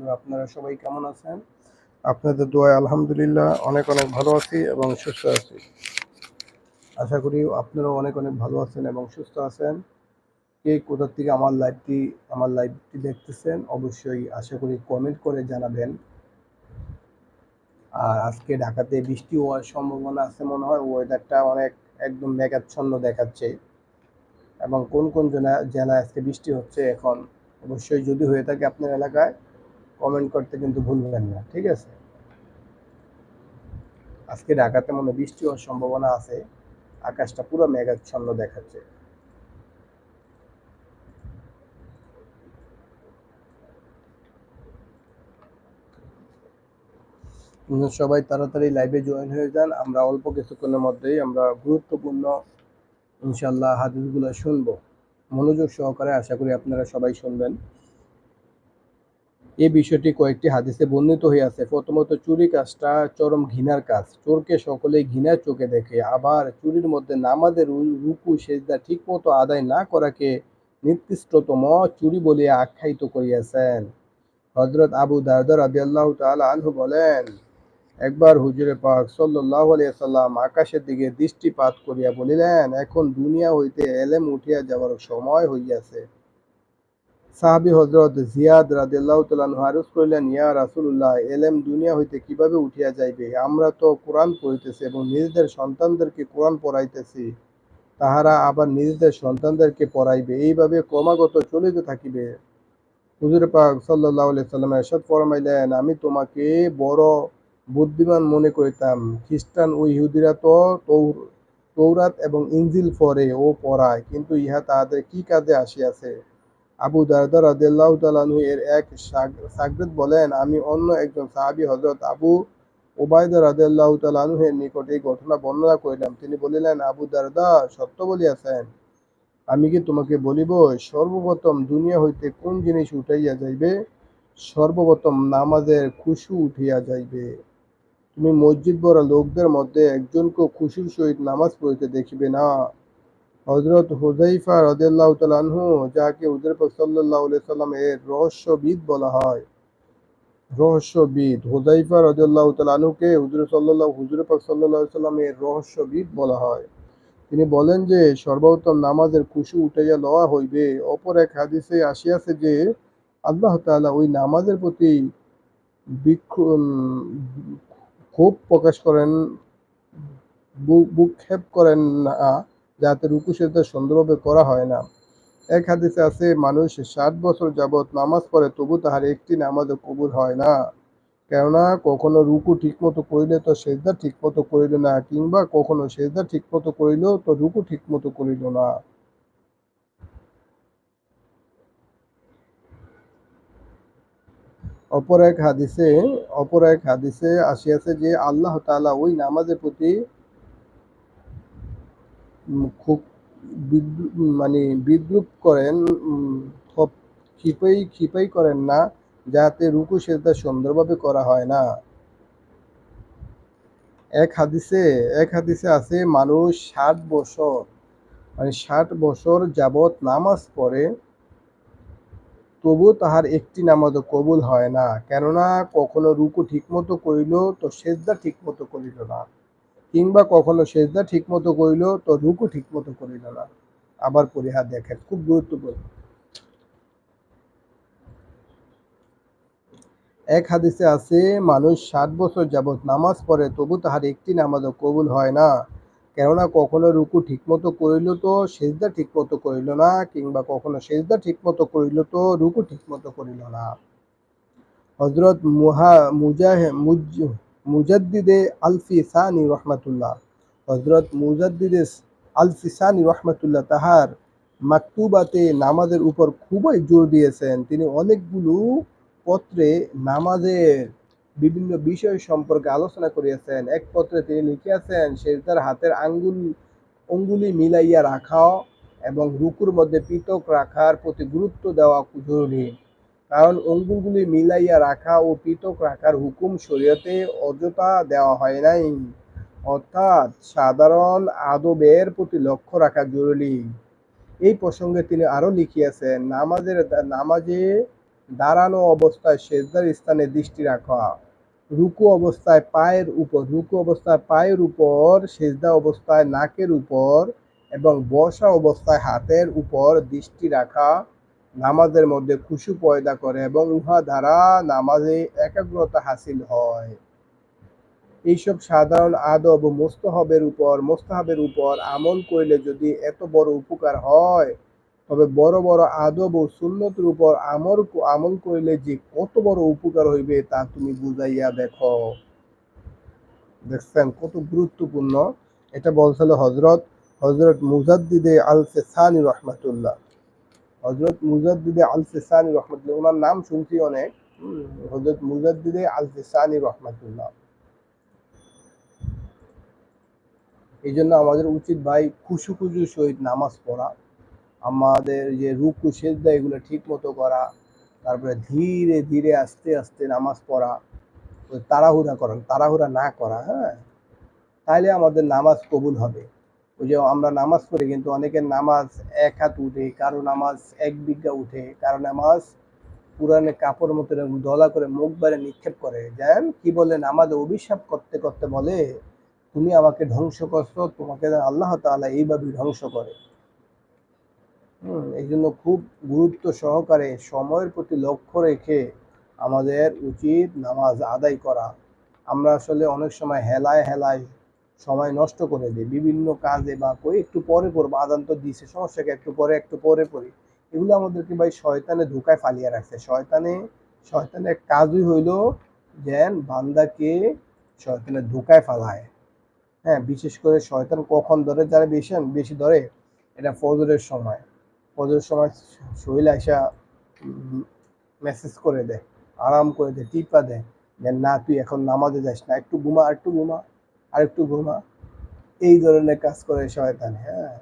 বন্ধুরা, আপনারা সবাই কেমন আছেন? আপনাদের দোয়ায় আলহামদুলিল্লাহ, অনেক অনেক ভালো আছি এবং সুস্থ আছি। আশা করি আপনারাও অনেক অনেক ভালো আছেন এবং সুস্থ আছেন। কে কোথা থেকে আমার লাইভটি আমার লাইভটি দেখতেছেন, অবশ্যই আশা করি কমেন্ট করে জানাবেন। আর আজকে ঢাকাতে বৃষ্টি হওয়ার সম্ভাবনা আছে মনে হয় ওয়েদারটা অনেক একদম মেঘাচ্ছন্ন দেখাচ্ছে। এবং কোন কোন জেলা- জেলায় আজকে বৃষ্টি হচ্ছে এখন? অবশ্যই যদি হয়ে থাকে আপনার এলাকায় কমেন্ট করতে কিন্তু ভুলবেন না, ঠিক আছে? আজকে ঢাকাতে মনে বৃষ্টি হওয়ার সম্ভাবনা আছে, আকাশটা পুরো মেঘাচ্ছন্ন দেখাচ্ছে। সবাই তাড়াতাড়ি লাইভে জয়েন হয়ে যান, আমরা অল্প কিছুক্ষণের মধ্যেই আমরা গুরুত্বপূর্ণ ইনশাল্লাহ হাদিসগুলো শুনব। মনোযোগ সহকারে আশা করি আপনারা সবাই শুনবেন। এই বিষয়টি কয়েকটি হাদিসে বর্ণিত আছে। প্রথমত, চুরি কাজটা চরম ঘৃণার কাজ। চোরকে সকলেই ঘৃণার চোখে দেখে, আবার চুরির মধ্যে নামাজের রুকু, সেজদা ঠিকমতো আদায় না করাকে নিকৃষ্টতম চুরি বলিয়া আখ্যায়িত করিয়াছেন। হজরত আবু দারদা রাদিয়াল্লাহু তাআলা আনহু বলেন, একবার হুজুরে পাক সাল্লাল্লাহু আলাইহি সাল্লাম আকাশের দিকে দৃষ্টিপাত করিয়া বলিলেন, এখন দুনিয়া হইতে এলেম উঠিয়া যাওয়ার সময় হইয়াছে। সাহাবী হজরত জিয়াদ রাদিয়াল্লাহু তাআলা আনহু আরজ করিলেন, ইয়া রাসূলুল্লাহ, এলেম দুনিয়া হইতে কীভাবে উঠিয়া যাইবে? আমরা তো কোরআন পড়িতেছি এবং নিজেদের সন্তানদেরকে কোরআন পড়াইতেছি। তাহারা আবার নিজেদের সন্তানদেরকে পড়াইবে। এইভাবে ক্রমাগত চলিতে থাকিবে। হুজুর পাক আলাইহি সাল্লাম এরশাদ ফরমাইলেন, আমি তোমাকে বড় বুদ্ধিমান মনে করিতাম। খ্রিস্টান ও ইহুদিরা তো তৌর- তৌরাত এবং ইঞ্জিল পড়ে ও পড়ায়, কিন্তু ইহা তাহাদের কি কাজে আসিয়াছে? আবু দারদা রাদিয়াল্লাহু তাআলা আনহু এর এক সাগরেদ বলেন, আমি অন্য একজন সাহাবী হযরত আবু ওবায়দা রাদিয়াল্লাহু তাআলা আনহু এর নিকট এই ঘটনা বর্ণনা করিলাম। তিনি বলিলেন, আবু দারদা, সত্য বলিয়াছেন। আমি কি তোমাকে বলিব, সর্বপ্রথম দুনিয়া হইতে কোন জিনিস উঠাইয়া যাইবে? সর্বপ্রথম নামাজের খুশু উঠিয়া যাইবে। তুমি মসজিদ ভরা লোকদের মধ্যে একজনকেও খুশির সহিত নামাজ পড়িতে দেখিবে না। হজরত হুজাইফা রাদিয়াল্লাহু তাআলা আনহু, যাকে হুজুর পাক সাল্লাল্লাহু আলাইহি সাল্লাম এর রহস্যবিদ বলা হয়। রহস্যবিদ হুজাইফা রাদিয়াল্লাহু তাআলা আনহুকে হুজুর সাল্লাল্লাহু, হুজুর পাক সাল্লাল্লাহু আলাইহি সাল্লাম এর রহস্যবিদ বলা হয়। তিনি বলেন যে, সর্বোত্তম নামাজের খুশু উঠাইয়া লওয়া হইবে। অপর এক হাদিসে আসিয়াছে যে, আল্লাহ তাআলা ওই নামাজের প্রতি ক্ষোভ প্রকাশ করেন, বু- বুক্ষেপ করেন না। যাতে রুকু সেজদা সুন্দরভাবে করা হয় না। এক হাদিসে আছে, মানুষ ষাট বছর যাবৎ নামাজ পড়ে তবু তাহার একটি নামাজও কবুল হয় না। কেননা, কখনো রুকু ঠিকমতো করিলে তো সেজদা ঠিকমতো করিল না, কিংবা কখনো সেজদা ঠিকমতো করিল তো রুকু ঠিকমতো করিল না। অপর এক হাদিসে, অপর এক হাদিসে আসিয়াছে যে, আল্লাহ তাআলা ওই নামাজের প্রতি খুব মানে বিদ্রুপ করেন ক্ষিপাই ক্ষিপাই করেন না যাতে রুকু সেজদা সুন্দরভাবে করা হয় না। এক হাদিসে এক হাদিসে আছে, মানুষ ষাট বছর মানে ষাট বছর যাবৎ নামাজ পড়ে, তবু তাহার একটি নামাজও কবুল হয় না। কেননা কখনো রুকু ঠিকমতো করিল তো সেজদা ঠিকমতো করিল না। কিংবা কখনো সেজদা ঠিকমতো করিল, তো রুকু ঠিকমতো করিল না। আবার পরিহার দেখেন, খুব গুরুত্বপূর্ণ। এক হাদিসে আছে, মানুষ ষাট বছর যাবৎ নামাজ পড়ে, তবু তাহার একটি নামাজও কবুল হয় না। কেননা কখনো রুকু ঠিকমতো করিল তো, সেজদা ঠিকমতো করিল না, কিংবা কখনো সেজদা ঠিকমতো করিল তো, রুকু ঠিকমতো করিল না। হজরত মুহা মুজাহ মুজ- মুজাদ্দিদে আলফি সানি রহমাতুল্লাহ। হজরত মুজাদ্দিদে আলফি সানি রহমাতুল্লাহ তাহার মাকতুবাতে নামাজের উপর খুবই জোর দিয়েছেন। তিনি অনেকগুলো পত্রে নামাজের বিভিন্ন বিষয় সম্পর্কে আলোচনা করিয়াছেন। এক পত্রে তিনি লিখিয়াছেন সেজদার হাতের আঙ্গুল অঙ্গুলি মিলাইয়া রাখা এবং রুকুর মধ্যে পৃথক রাখার প্রতি গুরুত্ব দেওয়া জরুরি। কারণ অঙ্গুলগুলি মিলাইয়া রাখা ও পৃথক রাখার হুকুম শরীয়তে অযথা দেওয়া হয় নাই। অর্থাৎ সাধারণ আদবের প্রতি লক্ষ্য রাখা জরুরি। এই প্রসঙ্গে তিনি আরও লিখিয়াছেন, নামাজের নামাজে দাঁড়ানো অবস্থায় সেজদার স্থানে দৃষ্টি রাখা, রুকু অবস্থায় পায়ের উপর, রুকু অবস্থায় পায়ের উপর, সেজদা অবস্থায় নাকের উপর এবং বসা অবস্থায় হাতের উপর দৃষ্টি রাখা নামাজের মধ্যে খুশু পয়দা করে এবং উহা দ্বারা নামাজে একাগ্রতা হাসিল হয়। এইসব সাধারণ আদব মোস্তহাবের উপর, মোস্তাহাবের উপর আমল করলে যদি এত বড় উপকার হয়, তবে বড় বড় আদব ও সুন্নতের উপর আমল আমল করলে যে কত বড় উপকার হইবে তা তুমি বুঝাইয়া দেখো। দেখছেন কত গুরুত্বপূর্ণ? এটা বলছিল হজরত হজরত মুজাদ্দিদে আল ফেসানি রহমাতুল্লাহ। হজরত মুজাদ্দিদে আল ফেসানি রহমাতুল্লাহ ওনার নাম শুনছি অনেক। হজরত মুজাদ্দিদে আল ফেসানি রহমাতুল্লাহ। এই জন্য আমাদের উচিত ভাই খুশু খুশু সহিত নামাজ পড়া আমাদের যে রুকু সেজদা এগুলো ঠিক মতো করা তারপরে ধীরে ধীরে আস্তে আস্তে নামাজ পড়া তাড়াহুড়া করা তাড়াহুড়া না করা হ্যাঁ? তাইলে আমাদের নামাজ কবুল হবে। ওই যে আমরা নামাজ পড়ি, কিন্তু অনেকের নামাজ এক হাত উঠে, কারও নামাজ এক বিঘা উঠে, কারও নামাজ পুরানে কাপড় মতো দলা করে মুখ বারে নিক্ষেপ করে। যেন কি বলে, নামাজ অভিশাপ করতে করতে বলে, তুমি আমাকে ধ্বংস করছ, তোমাকে আল্লাহ তাআলা এইভাবে ধ্বংস করে। হুম এই জন্য খুব গুরুত্ব সহকারে সময়ের প্রতি লক্ষ্য রেখে আমাদের উচিত নামাজ আদায় করা। আমরা আসলে অনেক সময় হেলায় হেলায় সময় নষ্ট করে দিই বিভিন্ন কাজে বা কই একটু পরে পড়ব আদান তো দিছে, সমস্যাকে একটু পরে একটু পরে পড়ি এগুলো আমাদেরকে ভাই শয়তানে ধোকায় ফালিয়ে রাখছে। শয়তানে শয়তানের কাজই হইল যেন বান্দাকে শয়তানের ধোকায় ফালায়। হ্যাঁ বিশেষ করে শয়তান কখন ধরে? যারা বেশি বেশি ধরে, এটা ফজরের সময়। ফজরের সময় শরীর আসা মেসেজ করে দেয়, আরাম করে দেয়, টিপা দেয়, যে না, তুই এখন নামাজে যাস না, একটু ঘুমা একটু ঘুমা। আর একটু ঘুমা। এই ধরনের কাজ করে শয়তান হ্যাঁ।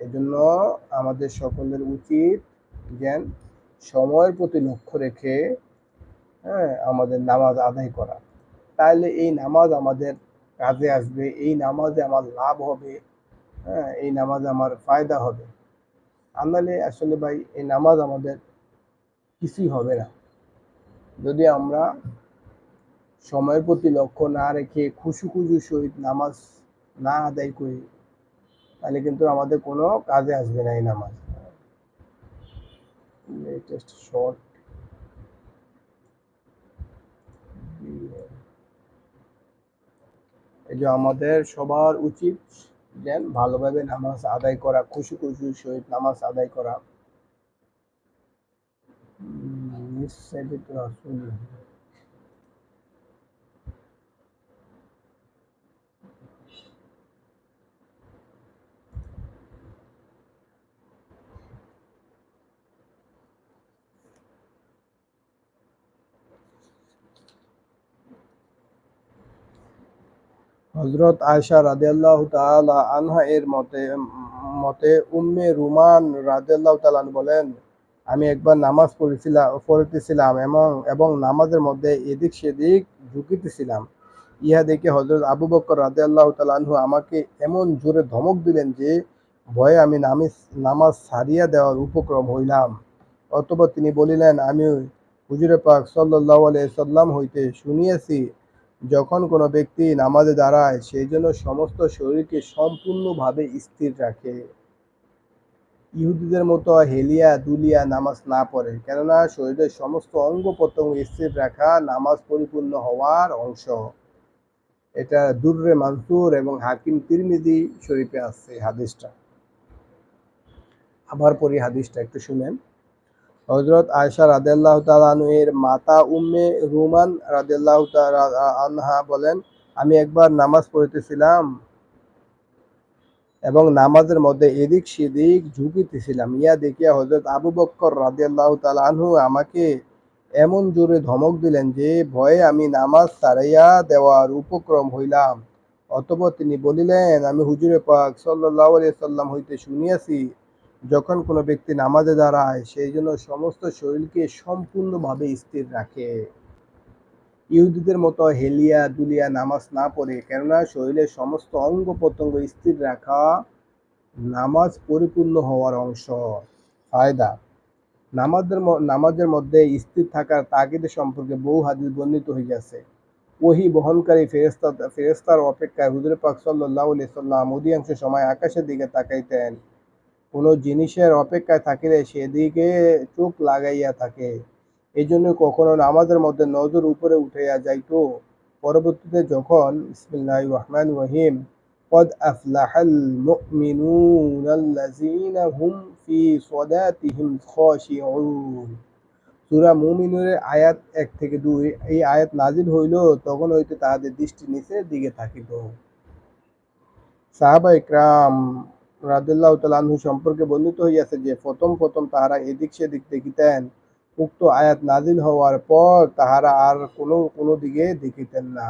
এই জন্য আমাদের সকলের উচিত জ্ঞান, সময়ের প্রতি লক্ষ্য রেখে হ্যাঁ আমাদের নামাজ আদায় করা। তাহলে এই নামাজ আমাদের কাজে আসবে, এই নামাজে আমার লাভ হবে হ্যাঁ এই নামাজে আমার ফায়দা হবে। আনালে আসলে ভাই, এই নামাজ আমাদের কিছুই হবে না। যদি আমরা সময়ের প্রতি লক্ষ্য না রেখে খুশু খুশু সহিত নামাজ না আদায় করি, তাহলে কিন্তু আমাদের কোনো কাজে আসবে না এই নামাজ। লেটেস্ট শর্ট এই যে আমাদের সবার উচিত যেন ভালোভাবে নামাজ আদায় করা, খুশি খুশি সহিত নামাজ আদায় করা। নিঃসাবিত রাসূল। হজরত আয়সা রাদিয়াল্লাহ তাআলা আনহা এর মতে মতে উম্মে রুমান রাদিয়াল্লাহ তাআলা আনহা বলেন, আমি একবার নামাজ পড়েছিলাম পড়তেছিলাম এবং এবং নামাজের মধ্যে এদিক সেদিক ঝুঁকিতেছিলাম। ইহা দেখে হজরত আবু বকর রাদিয়াল্লাহ তাআলা আনহু আমাকে এমন জোরে ধমক দিলেন যে, ভয়ে আমি নামিজ নামাজ সারিয়া দেওয়ার উপক্রম হইলাম। অতঃপর তিনি বলিলেন আমি হুজুরে পাক সাল্লাল্লাহু আলাইহি সাল্লাম হইতে শুনিয়াছি যখন কোনো ব্যক্তি নামাজে দাঁড়ায়, সেই জন্য সমস্ত শরীরকে সম্পূর্ণভাবে স্থির রাখে। ইহুদিদের মতো হেলিয়া দুলিয়া নামাজ না পড়ে, কেননা শরীরের সমস্ত অঙ্গ প্রত্যঙ্গ স্থির রাখা নামাজ পরিপূর্ণ হওয়ার অংশ। এটা দুর্রে মানসুর এবং হাকিম তিরমিজি শরীফে আছে হাদিসটা। আবার পরি হাদিসটা একটু শুনেন। হজরত আয়সা রাদেল্লাহ তালানু এর মাতা উম্মে রুমান রাদেল্লাহ আনহা বলেন, আমি একবার নামাজ পড়তেছিলাম এবং নামাজের মধ্যে এদিক সেদিক ঝুঁকিতেছিলাম। ইয়া দেখিয়া হজরত আবু বক্কর রাদিয়াল্লাহ আনহু আমাকে এমন জোরে ধমক দিলেন যে, ভয়ে আমি নামাজ ছাড়াইয়া দেওয়ার উপক্রম হইলাম। অতঃপর তিনি বলিলেন, আমি হুজুরে পাক সাল্লাহ সাল্লাম হইতে শুনিয়াছি যখন কোনো ব্যক্তি নামাজে দাঁড়ায়, সেই জন্য সমস্ত শরীরকে সম্পূর্ণভাবে স্থির রাখে ইহুদিদের মতো হেলিয়া দুলিয়া নামাজ না পড়ে, কেননা শরীরের সমস্ত অঙ্গ প্রত্যঙ্গ স্থির রাখা নামাজ পরিপূর্ণ হওয়ার অংশ ফায়দা, নামাজের নামাজের মধ্যে স্থির থাকার তাগিদ সম্পর্কে বহু হাদিস বর্ণিত হইয়াছে। ওহী বহনকারী ফেরেশতা ফেরেস্তার অপেক্ষায় হুজুর পাক আলাইহি সাল্লাম অধিকাংশ সময় আকাশের দিকে তাকাইতেন। কোন জিনিসের অপেক্ষায় থাকিলে সেদিকে চোখ লাগাইয়া থাকে। এজন্য কখনো নামাজের মধ্যে নজর উপরে উঠাইয়া যাইত। পরবর্তীতে যখন বিসমিল্লাহির রহমানির রহিম قد أفلح المؤمنون الذين هم في صلاتهم خاشعون সূরা মুমিনুরের আয়াত ১ থেকে ২ এই আয়াত নাজিল হইল তখন হইতে তাহাদের দৃষ্টি নিচের দিকে থাকিত সাহাবা ইকরাম রাদিয়াল্লাহু তাআলা আনহু সম্পর্কে বর্ণিত হইয়াছে যে প্রথম প্রথম তাহারা এদিক সেদিক দেখিতেন। উক্ত আয়াত নাজিল হওয়ার পর তাহারা আর কোনো কোনো দিকে দেখিতেন না।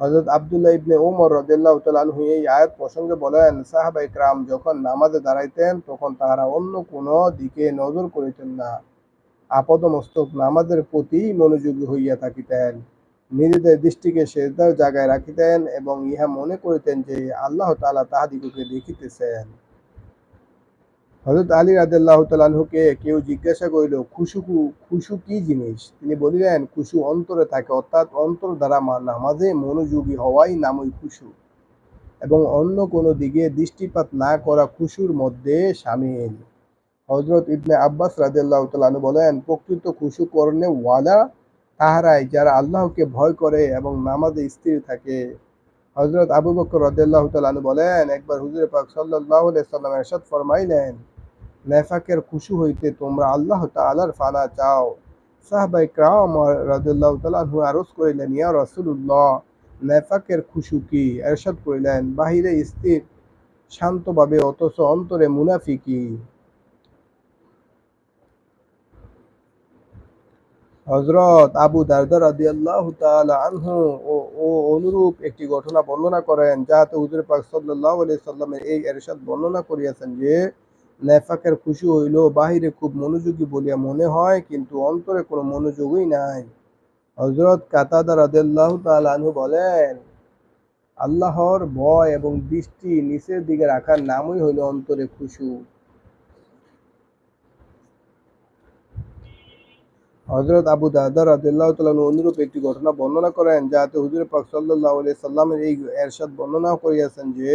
হযরত আব্দুল্লাহ ইবনে উমর রাদিয়াল্লাহু তাআলা আনহু এই আয়াত প্রসঙ্গে বলেন, সাহাবা ইকরাম যখন নামাজে দাঁড়াইতেন তখন তাহারা অন্য কোনো দিকে নজর করিতেন না। আপাদমস্তক নামাজের প্রতি মনোযোগী হইয়া থাকিতেন। নিজেদের দৃষ্টিকে সেজদার জায়গায় রাখিতেন এবং ইহা মনে করিতেন যে আল্লাহ তাআলা তাহাদিগকে দেখিতেছেন। হযরত আলী রাদিয়াল্লাহু তাআলা কেউ জিজ্ঞাসা করিল খুশু খুশু কি জিনিস? তিনি বলিলেন, খুশু অন্তরে থাকে, অর্থাৎ অন্তর দ্বারা নামাজে মনোযোগী হওয়াই নামই খুশু। এবং অন্য কোনো দিকে দৃষ্টিপাত না করা খুশুর মধ্যে শামিল হজরত ইবনে আব্বাস রাদিয়াল্লাহু তাআলা আনহু বলেন, প্রকৃত খুশু করণে ওয়ালা তাহারাই যারা আল্লাহকে ভয় করে এবং নামাজে স্থির থাকে। হজরত আবু বকর রাদিয়াল্লাহু তালু বলেন, একবার হুজুর পাক আলাইহি সাল্লাম ইরশাদ ফরমাইলেন, নেফাকের খুশু হইতে তোমরা আল্লাহ তাআলার ফানা চাও। সাহাবাই ক্রাম রাদিয়াল্লাহু তাআলা আনহু আরজ করিলেন, ইয়া রাসূলুল্লাহ, নেফাকের খুশু কি? এরশাদ করিলেন, বাহিরে স্থির, শান্তভাবে অথচ অন্তরে মুনাফি মুনাফিকি। হজরত আবু দারদা রাদিয়াল্লাহু তাআলা আনহু ও অনুরূপ একটি ঘটনা বর্ণনা করেন যাতে হুজুর পাক সাল্লাল্লাহু আলাইহি সাল্লামের এই ইরশাদ বর্ণনা করিয়াছেন যে, নেফাকের খুশি হইল, বাহিরে খুব মনোযোগী বলিয়া মনে হয়, কিন্তু অন্তরে কোনো মনোযোগই নাই। হজরত কাতাদা রাদিয়াল্লাহু তাআলা আনহু বলেন, আল্লাহর ভয় এবং দৃষ্টি নিচের দিকে রাখার নামই হইল অন্তরে খুশু। হজরত আবু দাদা রাদিয়াল্লাহু তাআলা আনহু অনুরূপ একটি ঘটনা বর্ণনা করেন যাতে হুজুর পাক সাল্লাল্লাহু আলাইহি সাল্লামের এই এরশাদ বর্ণনা করিয়াছেন যে,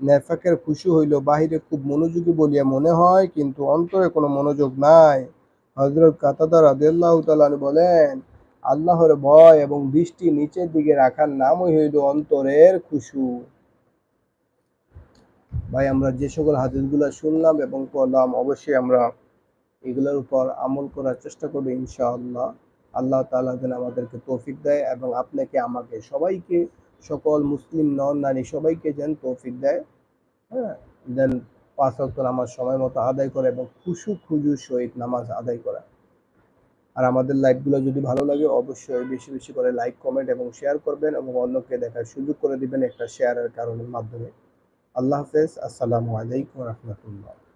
নেফাকের খুশি হইল বাহিরে খুব মনোযোগী বলিয়া মনে হয়, কিন্তু অন্তরে কোনো মনোযোগ নাই। হজরত কাতাদা রাদিয়াল্লাহু তাআলা আনহু বলেন, আল্লাহর ভয় এবং দৃষ্টি নিচের দিকে রাখার নামই হইল অন্তরের খুশু। ভাই, আমরা যে সকল হাদিসগুলো শুনলাম এবং পড়লাম, অবশ্যই আমরা এগুলোর উপর আমল করার চেষ্টা করব ইনশাআল্লাহ। আল্লাহ তাআলা যেন আমাদেরকে তৌফিক দেয় এবং আপনাকে, আমাকে, সবাইকে, সকল মুসলিম, নন নারী সবাইকে যেন তৌফিক দেয়। হ্যাঁ দেন পাঁচ ওয়াক্ত নামাজ সময় মতো আদায় করে এবং খুশু খুজু সহিত নামাজ আদায় করা। আর আমাদের লাইভগুলো যদি ভালো লাগে, অবশ্যই বেশি বেশি করে লাইক, কমেন্ট এবং শেয়ার করবেন এবং অন্যকে দেখার সুযোগ করে দিবেন একটা শেয়ারের কারণের মাধ্যমে। আল্লাহ হাফেজ, আসসালামু আলাইকুম রহমতুল্লাহ।